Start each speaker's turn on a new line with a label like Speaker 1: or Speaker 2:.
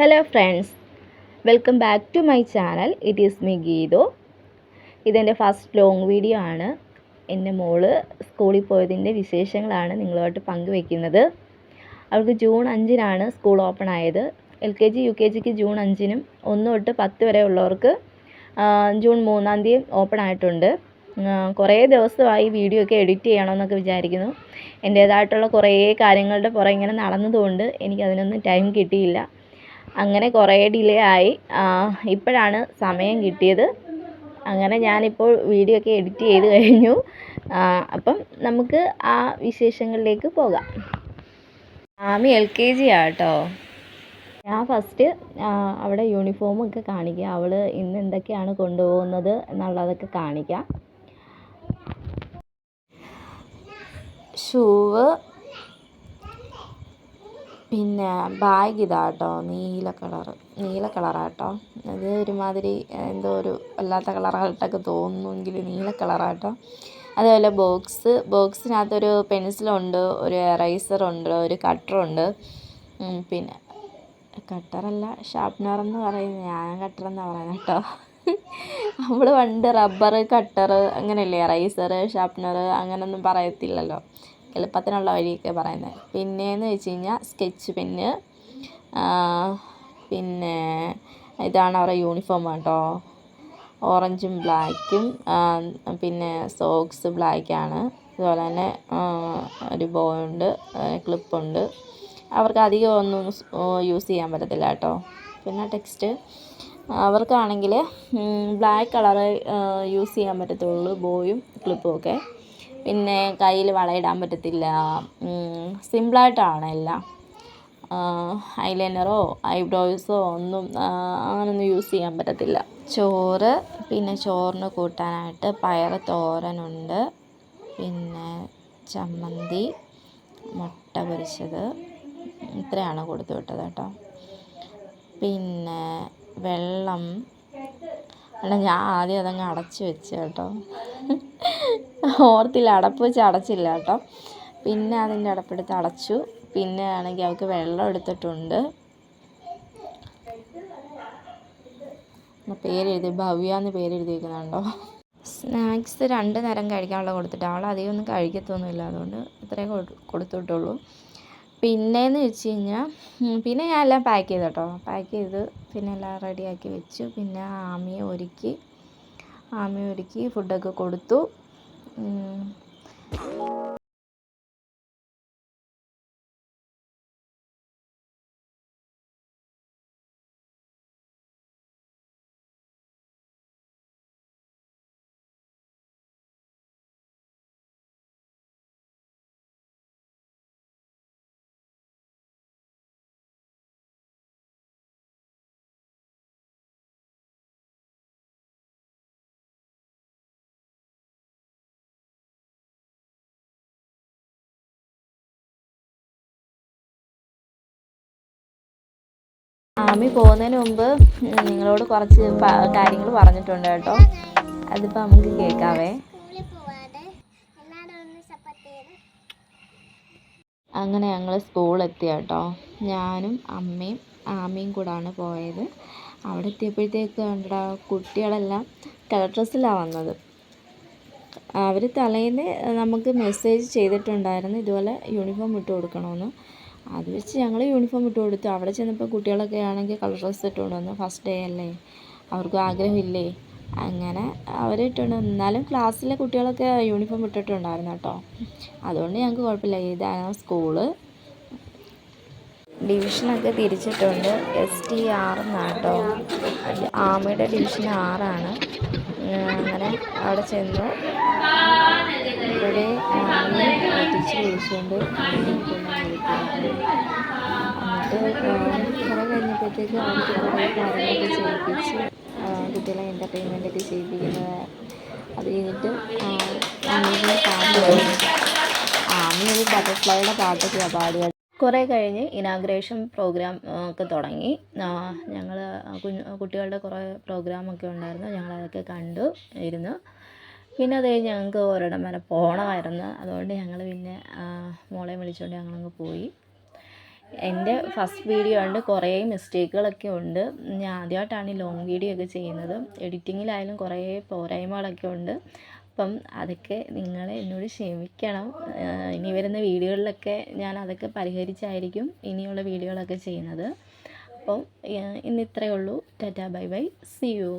Speaker 1: Hello friends welcome back to my channel it is me Geethu ഇതെന്റെ first long video ആണ്. എന്റെ മോൾ സ്കൂളിൽ പോയതിന്റെ വിശേഷങ്ങളാണ് നിങ്ങളുമായിട്ട് പങ്കുവെക്കുന്നത്. അവൾക്ക് ജൂൺ അഞ്ചിനാണ് സ്കൂൾ ഓപ്പൺ ആയത്. L K G U K ജിക്ക് ജൂൺ അഞ്ചിനും ഒന്ന് തൊട്ട് പത്ത് വരെ ഉള്ളവർക്ക് ജൂൺ മൂന്നാം തീയതി ഓപ്പൺ ആയിട്ടുണ്ട്. കുറേ ദിവസമായി വീഡിയോ ഒക്കെ എഡിറ്റ് ചെയ്യണമെന്നൊക്കെ വിചാരിക്കുന്നു. എന്റേതായിട്ടുള്ള കുറേ കാര്യങ്ങളുടെ പുറകെ ഇങ്ങനെ നടന്നതുകൊണ്ട് എനിക്കതിനൊന്നും ടൈം കിട്ടിയില്ല. അങ്ങനെ കുറേ ഡിലേ ആയി. ഇപ്പോഴാണ് സമയം കിട്ടിയത്. അങ്ങനെ ഞാനിപ്പോൾ വീഡിയോ ഒക്കെ എഡിറ്റ് ചെയ്ത് കഴിഞ്ഞു. അപ്പം നമുക്ക് ആ വിശേഷങ്ങളിലേക്ക് പോകാം. ആമി എൽ കെ ജി ആട്ടോ ഞാൻ ഫസ്റ്റ് അവിടെ യൂണിഫോമൊക്കെ കാണിക്കുക അവൾ ഇന്ന് എന്തൊക്കെയാണ് കൊണ്ടുപോകുന്നത് എന്നുള്ളതൊക്കെ കാണിക്കാം. ഷൂവ് പിന്നെ ബാഗ് ഇതാ കേട്ടോ നീല കളറ് നീല കളറാട്ടോ. അത് ഒരുമാതിരി എന്തോ ഒരു വല്ലാത്ത കളറായിട്ടൊക്കെ തോന്നുമെങ്കിൽ നീല കളറാട്ടോ. അതേപോലെ ബോക്സ് ബോക്സിനകത്തൊരു പെൻസിലുണ്ട് ഒരു എറൈസറുണ്ട് ഒരു കട്ടറുണ്ട്. പിന്നെ കട്ടറല്ല ഷാർപ്നർ എന്ന് പറയുന്നത് ഞാൻ കട്ടർ എന്നാണ് പറയുന്നത് കേട്ടോ. നമ്മൾ പണ്ട് റബ്ബർ കട്ടർ അങ്ങനെയല്ലേ റൈസർ ഷാർപ്പ്നർ അങ്ങനെയൊന്നും പറയത്തില്ലല്ലോ. എളുപ്പത്തിനുള്ള വഴിയൊക്കെ പറയുന്നത്. പിന്നെയെന്ന് വെച്ച് കഴിഞ്ഞാൽ സ്കെച്ച് പെന്ന് പിന്നെ ഇതാണ് അവരുടെ യൂണിഫോം കേട്ടോ ഓറഞ്ചും ബ്ലാക്കും പിന്നെ സോക്സ് ബ്ലാക്കാണ് അതുപോലെ തന്നെ ഒരു ബോ ഉണ്ട് ക്ലിപ്പുണ്ട് അവർക്ക് അധികം ഒന്നും യൂസ് ചെയ്യാൻ പറ്റത്തില്ല കേട്ടോ. പിന്നെ ടെക്സ്റ്റ് അവർക്കാണെങ്കിൽ ബ്ലാക്ക് കളറ് യൂസ് ചെയ്യാൻ പറ്റത്തുള്ളൂ ബോയും ക്ലിപ്പും ഒക്കെ. പിന്നെ കയ്യിൽ വളയിടാൻ പറ്റത്തില്ല. സിമ്പിളായിട്ടാണ് എല്ലാം ഐലൈനറോ ഐബ്രോയ്സോ ഒന്നും അങ്ങനൊന്നും യൂസ് ചെയ്യാൻ പറ്റത്തില്ല. ചോറ് പിന്നെ ചോറിന് കൂട്ടാനായിട്ട് പയർ തോരനുണ്ട്. പിന്നെ ചമ്മന്തി മുട്ട പൊരിച്ചത്. ഇത്രയാണ് കൊടുത്തു വിട്ടത് കേട്ടോ. പിന്നെ വെള്ളം. അല്ല ഞാൻ ആദ്യം അതങ്ങ് അടച്ചു വെച്ചു കേട്ടോ. ഓർത്തില്ല അടപ്പ് വെച്ച് അടച്ചില്ല കേട്ടോ. പിന്നെ അതിന്റെ അടപ്പെടുത്ത് അടച്ചു. പിന്നെ ആണെങ്കിൽ അവൾക്ക് വെള്ളം എടുത്തിട്ടുണ്ട്. പേരെഴുതി ഭവ്യ എന്ന് പേരെഴുതിയിരിക്കുന്നുണ്ടോ സ്നാക്സ് രണ്ട് നേരം കഴിക്കാനുള്ള കൊടുത്തിട്ട് അവൾ അധികം ഒന്നും കഴിക്കത്തൊന്നുമില്ല അതുകൊണ്ട് ഇത്രയും കൊടുത്തിട്ടുള്ളൂ പിന്നെയെന്ന് വെച്ച് കഴിഞ്ഞാൽ പിന്നെ ഞാൻ എല്ലാം പാക്ക് ചെയ്തു കേട്ടോ. പാക്ക് ചെയ്ത് പിന്നെ എല്ലാം റെഡിയാക്കി വെച്ചു. പിന്നെ ആമിയെ ഒരുക്കി ആമിയെ ഒരുക്കി ഫുഡൊക്കെ കൊടുത്തു. 嗯。ആമി പോകുന്നതിന് മുമ്പ് നിങ്ങളോട് കുറച്ച് കാര്യങ്ങൾ പറഞ്ഞിട്ടുണ്ട് കേട്ടോ. അതിപ്പോൾ നമുക്ക് കേൾക്കാവേ. അങ്ങനെ ഞങ്ങൾ സ്കൂളെത്തി കേട്ടോ. ഞാനും അമ്മയും ആമയും കൂടാണ് പോയത്. അവിടെ എത്തിയപ്പോഴത്തേക്ക് കണ്ടടാ കുട്ടികളെല്ലാം കളർ ഡ്രസ്സിലാണ് വന്നത്. അവർ തലേന്ന് നമുക്ക് മെസ്സേജ് ചെയ്തിട്ടുണ്ടായിരുന്നു ഇതുപോലെ യൂണിഫോം ഇട്ട് കൊടുക്കണമെന്ന് അത് വെച്ച് ഞങ്ങൾ യൂണിഫോം ഇട്ട് കൊടുത്തു. അവിടെ ചെന്നപ്പോൾ കുട്ടികളൊക്കെ ആണെങ്കിൽ കളർ ഡ്രസ്സ് ഇട്ടുകൊണ്ട് വന്നു. ഫസ്റ്റ് ഡേ അല്ലേ? അവർക്കും ആഗ്രഹമില്ലേ? അങ്ങനെ അവർ ഇട്ടുകൊണ്ട് വന്നു. എന്നാലും ക്ലാസ്സിലെ കുട്ടികളൊക്കെ യൂണിഫോം ഇട്ടിട്ടുണ്ടായിരുന്നു കേട്ടോ. അതുകൊണ്ട് ഞങ്ങൾക്ക് കുഴപ്പമില്ല. ഇതാണ് സ്കൂൾ ഡിവിഷനൊക്കെ തിരിച്ചിട്ടുണ്ട്. എസ് ടി ആർ എന്നാട്ടോ ആമയുടെ ഡിവിഷൻ ആറാണ്. അങ്ങനെ അവിടെ ചെന്നു. ഇവിടെ ടീച്ചർ വിളിച്ചുകൊണ്ട് എന്നിട്ട് കുറേ കഴിഞ്ഞപ്പോഴത്തേക്ക് അവർക്ക് ചെയ്യിപ്പിച്ച് കുട്ടികളെ എന്റർടൈൻമെന്റ് ഒക്കെ ചെയ്യിപ്പിക്കുന്നത്. അത് കഴിഞ്ഞിട്ട് ആമിയുടെ പാട്ട് പാടി. ആമി ഒരു ബട്ടർഫ്ലൈയുടെ പാട്ടൊക്കെയാണ് പാടിയത് കുറേ കഴിഞ്ഞ് ഇനാഗ്രേഷൻ പ്രോഗ്രാം ഒക്കെ തുടങ്ങി. ഞങ്ങൾ കുട്ടികളുടെ കുറേ പ്രോഗ്രാമൊക്കെ ഉണ്ടായിരുന്നു. ഞങ്ങളതൊക്കെ കണ്ടു ഇരുന്നു. പിന്നെ അത് കഴിഞ്ഞ് ഞങ്ങൾക്ക് ഒരിടം വരെ പോകണമായിരുന്നു അതുകൊണ്ട് ഞങ്ങൾ പിന്നെ മോളെ വിളിച്ചുകൊണ്ട് ഞങ്ങളങ്ങ് പോയി. എന്റെ ഫസ്റ്റ് വീഡിയോ ഉണ്ട് കുറേ മിസ്റ്റേക്കുകളൊക്കെ ഉണ്ട്. ഞാൻ ആദ്യമായിട്ടാണ് ഈ ലോങ് വീഡിയോ ഒക്കെ ചെയ്യുന്നത്. എഡിറ്റിങ്ങിലായാലും കുറേ പോരായ്മകളൊക്കെ ഉണ്ട്. അപ്പം അതൊക്കെ നിങ്ങൾ എന്നോട് ക്ഷമിക്കണം. ഇനി വരുന്ന വീഡിയോകളിലൊക്കെ ഞാൻ അതൊക്കെ പരിഹരിച്ചായിരിക്കും ഇനിയുള്ള വീഡിയോകളൊക്കെ ചെയ്യുന്നത്. അപ്പം ഇന്ന് ഇത്രയേ ഉള്ളൂ. Tata bye bye. See you